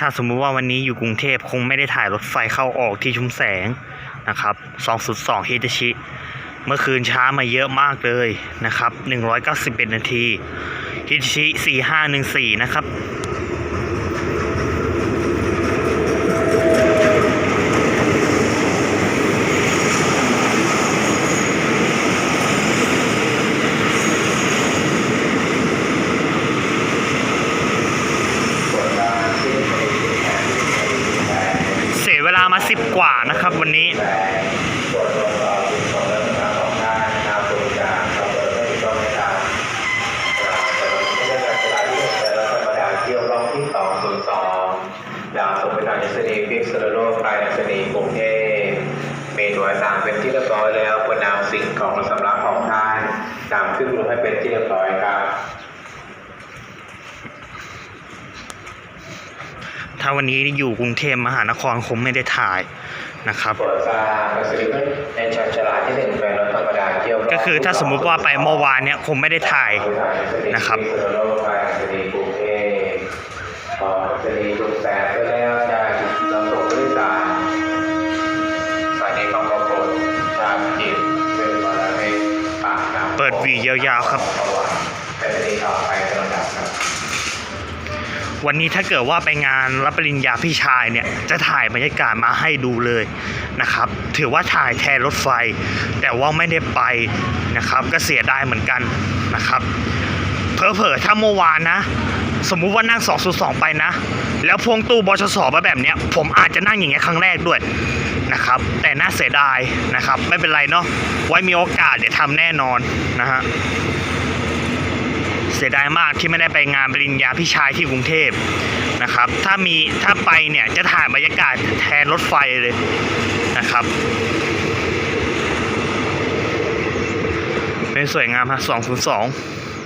ถ้าสมมุติว่าวันนี้อยู่กรุงเทพคงไม่ได้ถ่ายรถไฟเข้าออกที่ชุมแสงนะครับ202ฮิตชิ เมื่อคืนช้ามาเยอะมากเลยนะครับ191 นาทีฮิตาชิ4514 นะครับ เวลามา 10 กว่านะครับวันนี้เที่ยวรอบที่สองศูนสองดาวส่งไปทางอัศนีพิกซลโลกไปอัศนีกรุงเทพเมนูอาหารเป็นที่เรียบร้อยแล้วควรนำสิ่งของสำรับของท่านนำขึ้นรถให้เป็นที่เรียบร้อยครับ ถ้าวันนี้อยู่กรุงเทพมหานครคงไม่ได้ถ่ายนะครับโปรดทราบอัศนีในชานชาลาที่หนึ่งเป็นรถธรรมดาเที่ยวรบก็คือถ้าสมมุติว่าไปเมื่อวานเนี่ยคงไม่ได้ถ่ายนะครับพิษณุโลกไปอัศนีกรุงเทพพออัศนีกรุงแสนไปแล้วจะนำส่งผู้โดยสารสถานีของกรมชาติจิตเรื่องมาแล้วให้ปากน้ำเปิดหวียาวๆครับ วันนี้ถ้าเกิดว่าไปงานรับปริญญาพี่ชายเนี่ยจะถ่ายบรรยากาศมาให้ดูเลยนะครับ ถือว่าถ่ายแทนรถไฟ แต่ว่าไม่ได้ไปนะครับ ก็เสียดายเหมือนกันนะครับเพอเพอๆถ้าเมื่อวานนะ สมมุติว่านั่ง202ไปนะ แล้วพวงตู้บชสมาแบบเนี้ย ผมอาจจะนั่งอย่างเงี้ยครั้งแรกด้วยนะครับ แต่น่าเสียดายนะครับ ไม่เป็นไรเนาะไว้มีโอกาสเดี๋ยวทำแน่นอนนะฮะ เสียดายมากที่ไม่ได้ไปงานปริญญาพี่ชายที่กรุงเทพนะครับ ถ้ามีถ้าไปเนี่ยจะถ่ายบรรยากาศแทนรถไฟเลยนะครับ เป็นสวยงามฮะ202